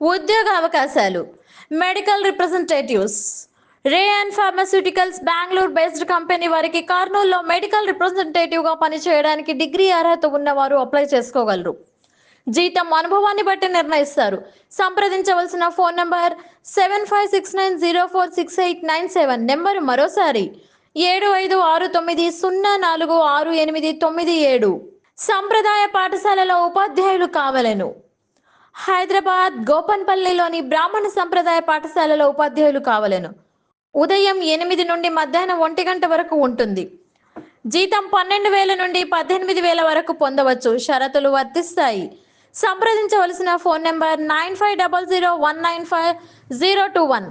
ఉద్యోగ అవకాశాలు medical representatives Ray and pharmaceuticals Bengaluru based company వారికి కర్నూలులో మెడికల్ రిప్రజెంటేటివ్గా పనిచేయడానికి డిగ్రీ అర్హత ఉన్నవారు అప్లై చేసుకోగలరు. జీతం అనుభవాన్ని బట్టి నిర్ణయిస్తారు. సంప్రదించవలసిన phone number seven five six nine zero four six eight nine seven number మరోసారి ఏడు ఐదు ఆరు తొమ్మిది సున్నా నాలుగు ఆరు ఎనిమిది తొమ్మిది ఏడు. సంప్రదాయ పాఠశాలలో ఉపాధ్యాయులు కావలను. హైదరాబాద్ గోపన్పల్లిలోని బ్రాహ్మణ సంప్రదాయ పాఠశాలలో ఉపాధ్యాయులు కావలను. ఉదయం ఎనిమిది నుండి మధ్యాహ్నం ఒంటి గంట వరకు ఉంటుంది. జీతం పన్నెండు వేల నుండి పద్దెనిమిది వేల వరకు పొందవచ్చు. షరతులు వర్తిస్తాయి. సంప్రదించవలసిన phone number nine five double zero one nine five zero two one.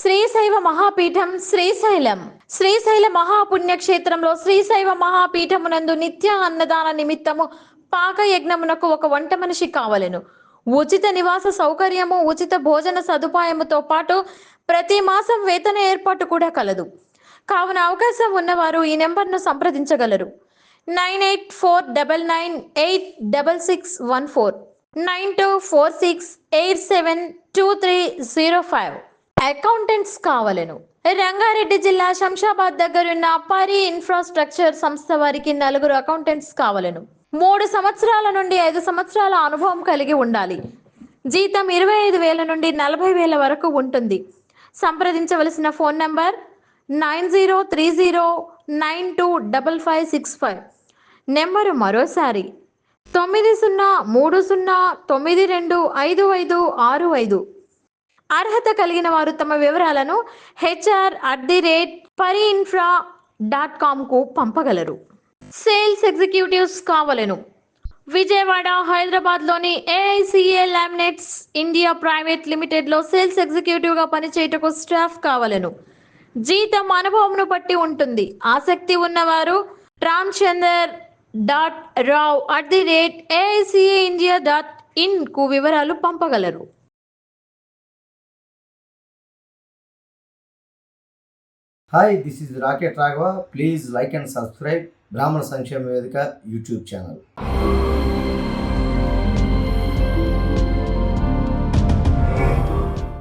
Srisaiva Mahapeetham Srisailam. Srisaila మహాపుణ్యక్షేత్రంలో శ్రీశైవ మహాపీఠమునందు నిత్య అన్నదాన నిమిత్తము పాక యజ్ఞమునకు ఒక వంట మనిషి కావలెను. ఉచిత నివాస సౌకర్యము ఉచిత భోజన సదుపాయముతో పాటు ప్రతి మాసం వేతన ఏర్పాటు కూడా కలదు. కావున అవకాశం ఉన్నవారు ఈ నెంబర్ను సంప్రదించగలరు. Nine eight four double nine eight double six one four nine two four six eight seven two three zero five. Accountants కావలెను. రంగారెడ్డి జిల్లా శంషాబాద్ దగ్గరున్న పరి ఇన్ఫ్రాస్ట్రక్చర్ సంస్థ వారికి నలుగురు అకౌంటెంట్స్ కావలను. మూడు సంవత్సరాల నుండి ఐదు సంవత్సరాల అనుభవం కలిగి ఉండాలి. జీతం ఇరవై ఐదు వేల నుండి నలభై వేల వరకు ఉంటుంది. సంప్రదించవలసిన phone number nine zero three zero nine two double five six five. Number మరోసారి తొమ్మిది సున్నా మూడు సున్నా తొమ్మిది రెండు ఐదు ఐదు ఆరు ఐదు. అర్హత కలిగిన వారు తమ వివరాలను HR at the rate Pari infra dot కామ్కు పంపగలరు. సేల్స్ ఎగ్జిక్యూటివ్స్ కావలెను. విజయవాడ హైదరాబాద్లోని ఏఐసిఏ లామినేట్స్ ఇండియా ప్రైవేట్ లిమిటెడ్లో సేల్స్ ఎగ్జిక్యూటివ్గా పనిచేయటకు స్టాఫ్ కావలెను. జీతం అనుభవంను బట్టి ఉంటుంది. ఆసక్తి ఉన్నవారు Ramchander dot Rao at the rate AICA India dot ఇన్కు వివరాలు పంపగలరు. Hi this is rocket Raghava please like and subscribe Brahmana Sankshema Vedika YouTube channel